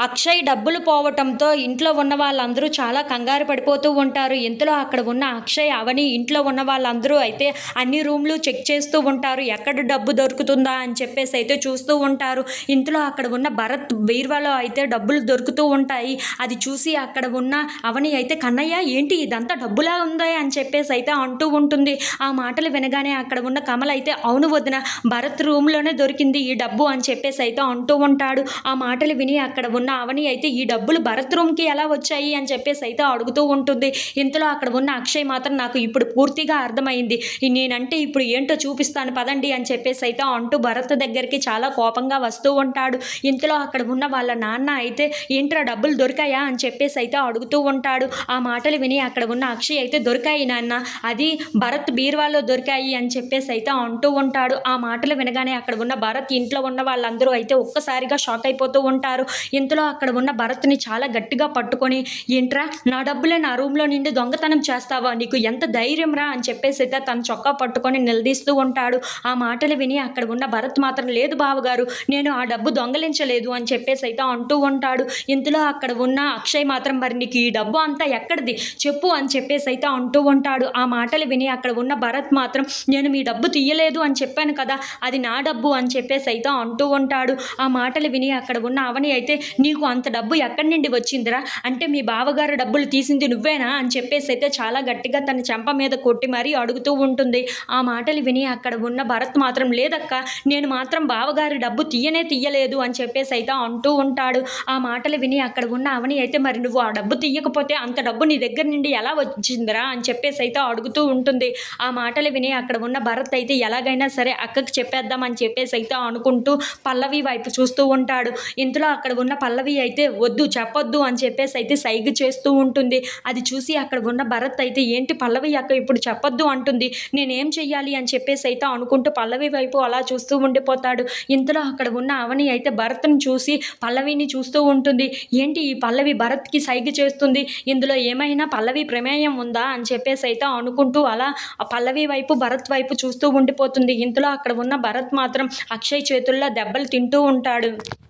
అక్షయ్ డబ్బులు పోవటంతో ఇంట్లో ఉన్న వాళ్ళందరూ చాలా కంగారు పడిపోతూ ఉంటారు. ఇంతలో అక్కడ ఉన్న అక్షయ్ అవని ఇంట్లో ఉన్న వాళ్ళందరూ అయితే అన్ని రూమ్లు చెక్ చేస్తూ ఉంటారు. ఎక్కడ డబ్బు దొరుకుతుందా అని చెప్పేసి అయితే చూస్తూ ఉంటారు. ఇంతలో అక్కడ ఉన్న భరత్ బీర్వాలో అయితే డబ్బులు దొరుకుతూ ఉంటాయి. అది చూసి అక్కడ ఉన్న అవని అయితే కన్నయ్య ఏంటి ఇదంతా డబ్బులా ఉందా? అని చెప్పేసి అయితే అంటూ ఉంటుంది. ఆ మాటలు వినగానే అక్కడ ఉన్న కమల్ అయితే అవును వదిన భరత్ రూమ్లోనే దొరికింది ఈ డబ్బు అని చెప్పేసి అయితే అంటూ ఉంటాడు. ఆ మాటలు విని అక్కడ ఉన్న అవని అయితే ఈ డబ్బులు భరత్ రూమ్కి ఎలా వచ్చాయి అని చెప్పేసి అయితే అడుగుతూ ఉంటుంది. ఇంతలో అక్కడ ఉన్న అక్షయ్ మాత్రం నాకు ఇప్పుడు పూర్తిగా అర్థమైంది. నేనంటే ఇప్పుడు ఏంటో చూపిస్తాను పదండి అని చెప్పేసి అయితే అంటూ భరత్ దగ్గరికి చాలా కోపంగా వస్తూ ఉంటాడు. ఇంతలో అక్కడ ఉన్న వాళ్ళ నాన్న అయితే ఏంట్రా డబ్బులు దొరికాయా? అని చెప్పేసి అయితే అడుగుతూ ఉంటాడు. ఆ మాటలు విని అక్కడ ఉన్న అక్షయ్ అయితే దొరికాయి నాన్న. అది భరత్ బీర్వాలో దొరికాయి అని చెప్పేసి అయితే అంటూ ఉంటాడు. ఆ మాటలు వినగానే అక్కడ ఉన్న భరత్ ఇంట్లో ఉన్న వాళ్ళందరూ అయితే ఒక్కసారిగా షాక్ అయిపోతూ ఉంటారు. ఇంతలో అక్కడ ఉన్న భరత్ని చాలా గట్టిగా పట్టుకొని ఏంట్రా నా డబ్బులే నా రూమ్లో నుండి దొంగతనం చేస్తావా? నీకు ఎంత ధైర్యం రా? అని చెప్పేసి అయితే తన చొక్కా పట్టుకొని నిలదీస్తూ ఉంటాడు. ఆ మాటలు విని అక్కడ ఉన్న భరత్ మాత్రం లేదు బావగారు నేను ఆ డబ్బు దొంగలించలేదు అని చెప్పేసి అయితే అంటూ ఉంటాడు. ఇంతలో అక్కడ ఉన్న అక్షయ్ మాత్రం మరి నీకు ఈ డబ్బు అంతా ఎక్కడిది? చెప్పు అని చెప్పేసి అయితే అంటూ ఉంటాడు. ఆ మాటలు విని అక్కడ ఉన్న భరత్ మాత్రం నేను మీ డబ్బు తీయలేదు అని చెప్పాను కదా అది నా డబ్బు అని చెప్పేసి అయితే అంటూ ఉంటాడు. ఆ మాటలు విని అక్కడ ఉన్న అవని అయితే నీ నీకు అంత డబ్బు ఎక్కడి నుండి వచ్చిందిరా? అంటే మీ బావగారు డబ్బులు తీసింది నువ్వేనా? అని చెప్పేసి అయితే చాలా గట్టిగా తన చెంప మీద కొట్టి మరీ అడుగుతూ ఉంటుంది. ఆ మాటలు విని అక్కడ ఉన్న భరత్ మాత్రం లేదక్క నేను మాత్రం బావగారి డబ్బు తీయనే తీయలేదు అని చెప్పేసి అయితే అంటూ ఉంటాడు. ఆ మాటలు విని అక్కడ ఉన్న అవని అయితే మరి నువ్వు ఆ డబ్బు తీయకపోతే అంత డబ్బు నీ దగ్గర నుండి ఎలా వచ్చిందిరా? అని చెప్పేసి అయితే అడుగుతూ ఉంటుంది. ఆ మాటలు విని అక్కడ ఉన్న భరత్ అయితే ఎలాగైనా సరే అక్కకి చెప్పేద్దామని చెప్పేసి అయితే అనుకుంటూ పల్లవి వైపు చూస్తూ ఉంటాడు. ఇంతలో అక్కడ ఉన్న పల్లవి పల్లవి అయితే వద్దు చెప్పొద్దు అని చెప్పేసి అయితే సైగ చేస్తూ ఉంటుంది. అది చూసి అక్కడ ఉన్న భరత్ అయితే ఏంటి పల్లవి అక్క ఇప్పుడు చెప్పొద్దు అంటుంది. నేనేం చెయ్యాలి అని చెప్పేసి అయితే అనుకుంటూ పల్లవి వైపు అలా చూస్తూ ఉండిపోతాడు. ఇంతలో అక్కడ ఉన్న అవని అయితే భరత్ని చూసి పల్లవిని చూస్తూ ఉంటుంది. ఏంటి ఈ పల్లవి భరత్కి సైగ చేస్తుంది? ఇందులో ఏమైనా పల్లవి ప్రమేయం ఉందా అని చెప్పేసి అయితే అనుకుంటూ అలా ఆ పల్లవి వైపు భరత్ వైపు చూస్తూ ఉండిపోతుంది. ఇంతలో అక్కడ ఉన్న భరత్ మాత్రం అక్షయ్ చేతుల్లో దెబ్బలు తింటూ ఉంటాడు.